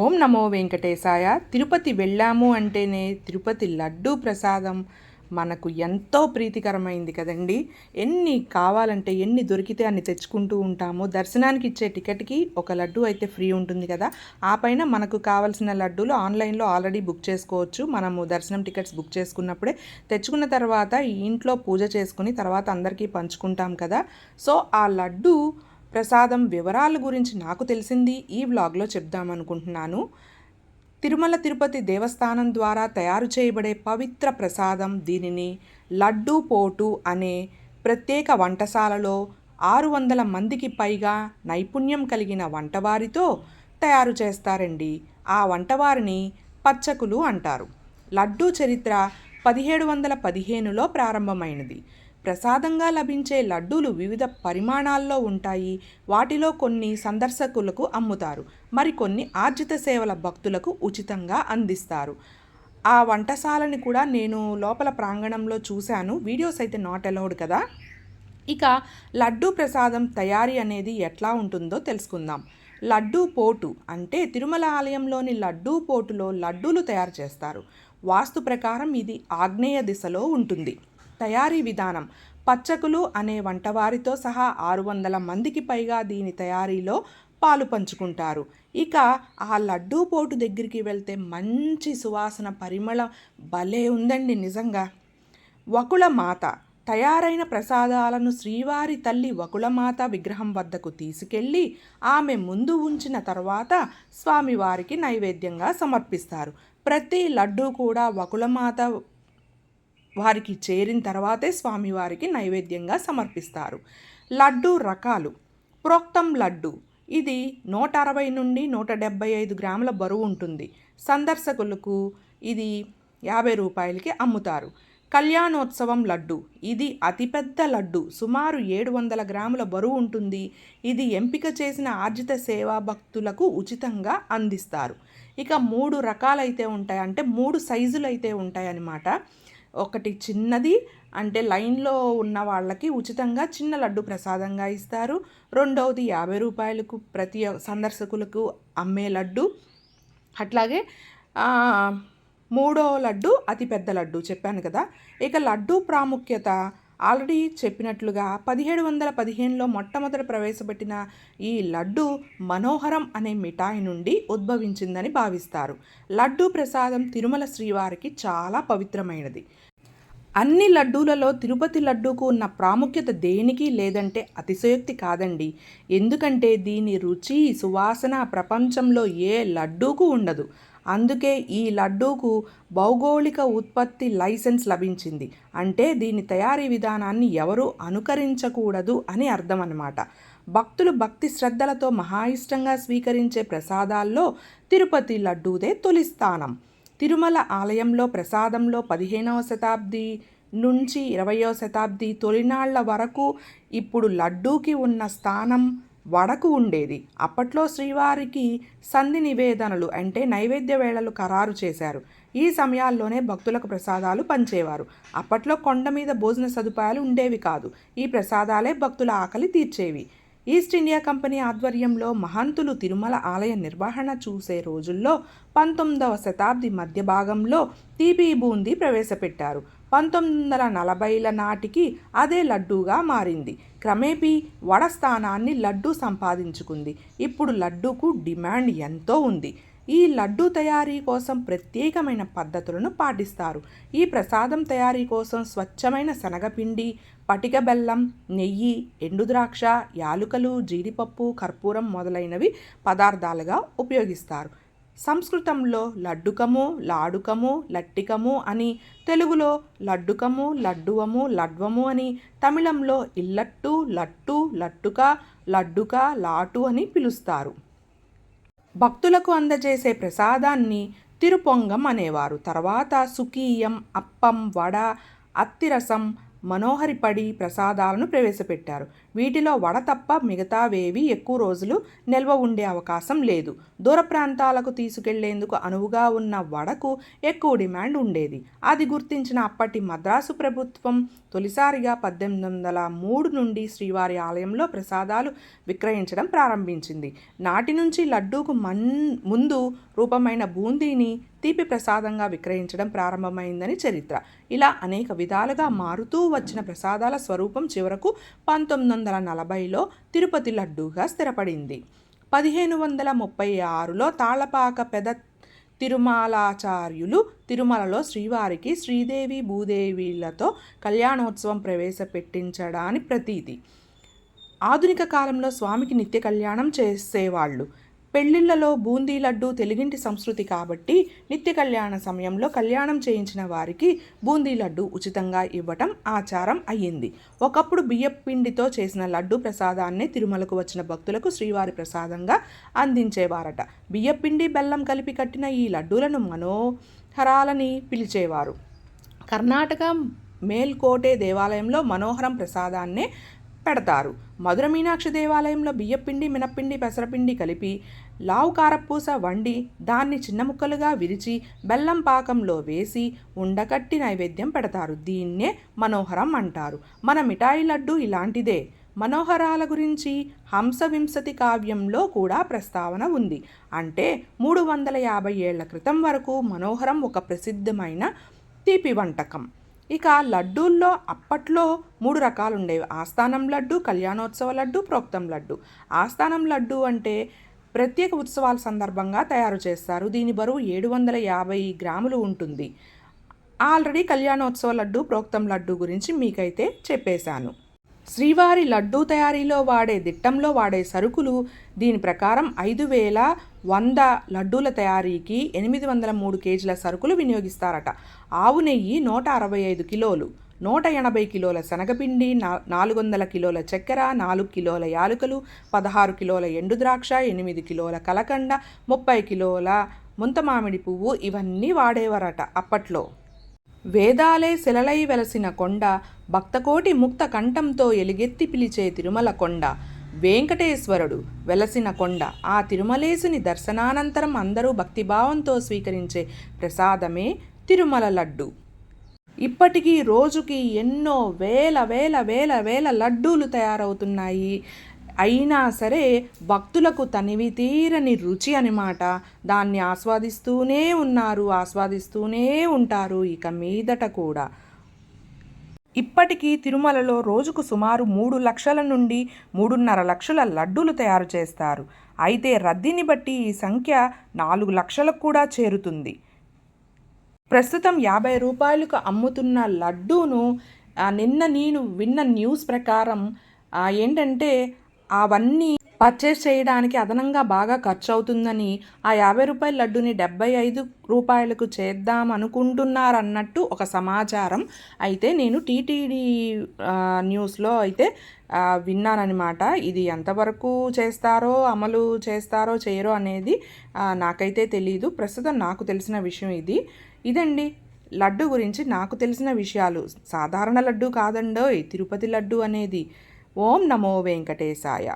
ఓం నమో వెంకటేశాయ. తిరుపతి వెళ్ళాము అంటేనే తిరుపతి లడ్డూ ప్రసాదం మనకు ఎంతో ప్రీతికరమైంది కదండి. ఎన్ని కావాలంటే ఎన్ని దొరికితే అన్ని తెచ్చుకుంటూ ఉంటాము. దర్శనానికి ఇచ్చే టికెట్కి ఒక లడ్డు అయితే ఫ్రీ ఉంటుంది కదా. ఆ పైన మనకు కావాల్సిన లడ్డూలు ఆన్లైన్లో ఆల్రెడీ బుక్ చేసుకోవచ్చు. మనము దర్శనం టికెట్స్ బుక్ చేసుకున్నప్పుడే తెచ్చుకున్న తర్వాత ఇంట్లో పూజ చేసుకుని తర్వాత అందరికీ పంచుకుంటాం కదా. సో ఆ లడ్డు ప్రసాదం వివరాల గురించి నాకు తెలిసింది ఈ వ్లాగ్లో చెప్దామనుకుంటున్నాను. తిరుమల తిరుపతి దేవస్థానం ద్వారా తయారు చేయబడే పవిత్ర ప్రసాదం దీనిని లడ్డూ పోటు అనే ప్రత్యేక వంటశాలలో ఆరు వందల మందికి పైగా నైపుణ్యం కలిగిన వంటవారితో తయారు చేస్తారండి. ఆ వంటవారిని పచ్చకులు అంటారు. లడ్డూ చరిత్ర పదిహేడు వందల పదిహేనులో ప్రారంభమైనది. ప్రసాదంగా లభించే లడ్డూలు వివిధ పరిమాణాల్లో ఉంటాయి. వాటిలో కొన్ని సందర్శకులకు అమ్ముతారు. మరికొన్ని ఆర్జిత సేవల భక్తులకు ఉచితంగా అందిస్తారు. ఆ వంటశాలని కూడా నేను లోపల ప్రాంగణంలో చూశాను. వీడియోస్ అయితే నాట్ అలౌడ్ కదా? ఇక లడ్డూ ప్రసాదం తయారీ అనేది ఎట్లా ఉంటుందో తెలుసుకుందాం. లడ్డూ పోటు అంటే తిరుమల ఆలయంలోని లడ్డూ పోటులో లడ్డూలు తయారు చేస్తారు. వాస్తు ప్రకారం ఇది ఆగ్నేయ దిశలో ఉంటుంది. తయారీ విధానం. పచ్చకులు అనే వంటవారితో సహా ఆరు వందల మందికి పైగా దీని తయారీలో పాలు పంచుకుంటారు. ఇక ఆ లడ్డూ పోటు దగ్గరికి వెళ్తే మంచి సువాసన పరిమళం భలే ఉందండి నిజంగా. వకుల మాత తయారైన ప్రసాదాలను శ్రీవారి తల్లి వకుళమాత విగ్రహం వద్దకు తీసుకెళ్ళి ఆమె ముందు ఉంచిన తర్వాత స్వామివారికి నైవేద్యంగా సమర్పిస్తారు. ప్రతి లడ్డూ కూడా వకుళమాత వారికి చేరిన తర్వాతే స్వామివారికి నైవేద్యంగా సమర్పిస్తారు. లడ్డు రకాలు. ప్రోక్తం లడ్డు. ఇది నూట అరవై నుండి నూట డెబ్బై ఐదు గ్రాముల బరువు ఉంటుంది. సందర్శకులకు ఇది యాభై రూపాయలకి అమ్ముతారు. కళ్యాణోత్సవం లడ్డు. ఇది అతిపెద్ద లడ్డు. సుమారు ఏడు వందల గ్రాముల బరువు ఉంటుంది. ఇది ఎంపిక చేసిన ఆర్జిత సేవా భక్తులకు ఉచితంగా అందిస్తారు. ఇక మూడు రకాలైతే ఉంటాయి. అంటే మూడు సైజులు అయితే ఉంటాయన్నమాట. ఒకటి చిన్నది అంటే లైన్లో ఉన్న వాళ్ళకి ఉచితంగా చిన్న లడ్డు ప్రసాదంగా ఇస్తారు. రెండవది యాభై రూపాయలకు ప్రతి సందర్శకులకు అమ్మే లడ్డు. అట్లాగే మూడో లడ్డు అతిపెద్ద లడ్డు చెప్పాను కదా. ఇక లడ్డు ప్రాముఖ్యత ఆల్రెడీ చెప్పినట్లుగా పదిహేడు వందల పదిహేనులో మొట్టమొదట ప్రవేశపెట్టిన ఈ లడ్డు మనోహరం అనే మిఠాయి నుండి ఉద్భవించిందని భావిస్తారు. లడ్డు ప్రసాదం తిరుమల శ్రీవారికి చాలా పవిత్రమైనది. అన్ని లడ్డూలలో తిరుపతి లడ్డూకు ఉన్న ప్రాముఖ్యత దేనికి లేదంటే అతిశయోక్తి కాదండి. ఎందుకంటే దీని రుచి సువాసన ప్రపంచంలో ఏ లడ్డూకు ఉండదు. అందుకే ఈ లడ్డూకు భౌగోళిక ఉత్పత్తి లైసెన్స్ లభించింది. అంటే దీని తయారీ విధానాన్ని ఎవరూ అనుకరించకూడదు అని అర్థం అన్నమాట భక్తులు భక్తి శ్రద్ధలతో మహా ఇష్టంగా స్వీకరించే ప్రసాదాల్లో తిరుపతి లడ్డూదే తొలి స్థానం. తిరుమల ఆలయంలో ప్రసాదంలో పదిహేనవ శతాబ్ది నుంచి ఇరవయో శతాబ్ది తొలినాళ్ళ వరకు ఇప్పుడు లడ్డూకి ఉన్న స్థానం వడకు ఉండేది. అప్పట్లో శ్రీవారికి సంధి నివేదనలు అంటే నైవేద్య వేళలు ఖరారు చేశారు. ఈ సమయాల్లోనే భక్తులకు ప్రసాదాలు పంచేవారు. అప్పట్లో కొండ మీద భోజన సదుపాయాలు ఉండేవి కాదు. ఈ ప్రసాదాలే భక్తుల ఆకలి తీర్చేవి. ఈస్ట్ ఇండియా కంపెనీ ఆధ్వర్యంలో మహంతులు తిరుమల ఆలయ నిర్వహణ చూసే రోజుల్లో పంతొమ్మిదవ శతాబ్ది మధ్య భాగంలో తీపి బూందీ ప్రవేశపెట్టారు. పంతొమ్మిది వందల నలభైల నాటికి అదే లడ్డూగా మారింది. క్రమేపీ వడ స్థానాన్ని లడ్డూ సంపాదించుకుంది. ఇప్పుడు లడ్డూకు డిమాండ్ ఎంతో ఉంది. ఈ లడ్డూ తయారీ కోసం ప్రత్యేకమైన పద్ధతులను పాటిస్తారు. ఈ ప్రసాదం తయారీ కోసం స్వచ్ఛమైన శనగపిండి పటిక బెల్లం నెయ్యి ఎండుద్రాక్ష యాలుకలు జీడిపప్పు కర్పూరం మొదలైనవి పదార్థాలుగా ఉపయోగిస్తారు. సంస్కృతంలో లడ్డుకము లాడుకము లట్టికము అని తెలుగులో లడ్డుకము లడ్డువము లడ్వము అని తమిళంలో ఇల్లట్టు లట్టు లట్టుక లడ్డుక లాటు అని పిలుస్తారు. భక్తులకు అందజేసే ప్రసాదాన్ని తిరుపొంగం అనేవారు. తర్వాత సుకీయం అప్పం వడ అత్తిరసం మనోహరి పడి ప్రసాదాలను ప్రవేశపెట్టారు. వీటిలో వడ తప్ప మిగతావేవి ఎక్కువ రోజులు నిల్వ ఉండే అవకాశం లేదు. దూర ప్రాంతాలకు తీసుకెళ్ళేందుకు అనువుగా ఉన్న వడకు ఎక్కువ డిమాండ్ ఉండేది. అది గుర్తించిన అప్పటి మద్రాసు ప్రభుత్వం తొలిసారిగా పద్దెనిమిది వందల మూడు నుండి శ్రీవారి ఆలయంలో ప్రసాదాలు విక్రయించడం ప్రారంభించింది. నాటి నుంచి లడ్డూకు మన్ ముందు రూపమైన బూందీని తీపి ప్రసాదంగా విక్రయించడం ప్రారంభమైందని చరిత్ర. ఇలా అనేక విధాలుగా మారుతూ వచ్చిన ప్రసాదాల స్వరూపం చివరకు పంతొమ్మిది వందల నలభైలో తిరుపతి లడ్డూగా స్థిరపడింది. పదిహేను వందల ముప్పై ఆరులో తాళపాక పెద తిరుమలాచార్యులు తిరుమలలో శ్రీవారికి శ్రీదేవి భూదేవిలతో కళ్యాణోత్సవం ప్రవేశపెట్టించడాని ప్రతీతి. ఆధునిక కాలంలో స్వామికి నిత్య కళ్యాణం చేసేవాళ్ళు. పెళ్ళిళ్ళలో బూందీ లడ్డు తెలుగింటి సంస్కృతి కాబట్టి నిత్య కళ్యాణ సమయంలో కళ్యాణం చేయించిన వారికి బూందీ లడ్డు ఉచితంగా ఇవ్వటం ఆచారం అయ్యింది. ఒకప్పుడు బియ్యపు పిండితో చేసిన లడ్డు ప్రసాదాన్ని తిరుమలకు వచ్చిన భక్తులకు శ్రీవారి ప్రసాదంగా అందించేవారట. బియ్యపిండి బెల్లం కలిపి కట్టిన ఈ లడ్డూలను మనోహరాలని పిలిచేవారు. కర్ణాటక మేల్కోటే దేవాలయంలో మనోహరం ప్రసాదాన్నే పెడతారు. మధుర మీనాక్షి దేవాలయంలో బియ్యపిండి మినప్పిండి పెసరపిండి కలిపి లావు కారపూస వండి దాన్ని చిన్న ముక్కలుగా విరిచి బెల్లం పాకంలో వేసి ఉండకట్టి నైవేద్యం పెడతారు. దీన్నే మనోహరం అంటారు. మన మిఠాయి లడ్డు ఇలాంటిదే. మనోహరాల గురించి హంసవింశతి కావ్యంలో కూడా ప్రస్తావన ఉంది. అంటే మూడు వందల యాభై ఏళ్ళ క్రితం వరకు మనోహరం ఒక ప్రసిద్ధమైన తీపి వంటకం. ఇక లడ్డూల్లో అప్పట్లో మూడు రకాలు ఉండేవి ఆస్థానం లడ్డు కళ్యాణోత్సవ లడ్డు ప్రోక్తం లడ్డు. ఆస్థానం లడ్డు అంటే ప్రత్యేక ఉత్సవాల సందర్భంగా తయారు చేస్తారు. దీని బరువు ఏడు వందల యాభై గ్రాములు ఉంటుంది. ఆల్రెడీ కళ్యాణోత్సవ లడ్డు ప్రోక్తం లడ్డు గురించి మీకైతే చెప్పేశాను. శ్రీవారి లడ్డూ తయారీలో వాడే దిట్టంలో వాడే సరుకులు దీని ప్రకారం ఐదు వేల వంద లడ్డూల తయారీకి ఎనిమిది వందల మూడు కేజీల సరుకులు వినియోగిస్తారట. ఆవు నెయ్యి నూట అరవై ఐదు కిలోలు నూట ఎనభై కిలోల శనగపిండి నా నాలుగు వందల కిలోల చక్కెర నాలుగు కిలోల యాలకులు పదహారు కిలోల ఎండు ద్రాక్ష ఎనిమిది కిలోల కలకండ ముప్పై కిలోల ముంతమామిడి పువ్వు ఇవన్నీ వాడేవారట అప్పట్లో. వేదాలే శిలలై వెలసిన కొండ భక్తకోటి ముక్త కంఠంతో ఎలుగెత్తి పిలిచే తిరుమల కొండ. వెంకటేశ్వరుడు వెలసిన కొండ. ఆ తిరుమలేసుని దర్శనానంతరం అందరూ భక్తిభావంతో స్వీకరించే ప్రసాదమే తిరుమల లడ్డు. ఇప్పటికీ రోజుకి ఎన్నో వేల వేల వేల వేల లడ్డూలు తయారవుతున్నాయి. అయినా సరే భక్తులకు తనివి తీరని రుచి అనమాట దాన్ని ఆస్వాదిస్తూనే ఉన్నారు ఆస్వాదిస్తూనే ఉంటారు ఇక మీదట కూడా. ఇప్పటికీ తిరుమలలో రోజుకు సుమారు మూడు లక్షల నుండి మూడున్నర లక్షల లడ్డూలు తయారు చేస్తారు. అయితే రద్దీని బట్టి ఈ సంఖ్య నాలుగు లక్షలకు కూడా చేరుతుంది. ప్రస్తుతం యాభై రూపాయలకు అమ్ముతున్న లడ్డూను నిన్న నేను విన్న న్యూస్ ప్రకారం ఏంటంటే అవన్నీ పర్చేస్ చేయడానికి అదనంగా బాగా ఖర్చు అవుతుందని ఆ యాభై రూపాయల లడ్డుని డెబ్బై ఐదు రూపాయలకు చేద్దాం అనుకుంటున్నారన్నట్టు ఒక సమాచారం. అయితే నేను టీటీడీ న్యూస్లో అయితే విన్నానమాట ఇది ఎంతవరకు చేస్తారో అమలు చేస్తారో చేయరో అనేది నాకైతే తెలియదు ప్రస్తుతం నాకు తెలిసిన విషయం ఇది. ఇదండి. లడ్డు గురించి నాకు తెలిసిన విషయాలు. సాధారణ లడ్డు కాదండోయ్ తిరుపతి లడ్డు అనేది. ఓం నమో వెంకటేశాయ.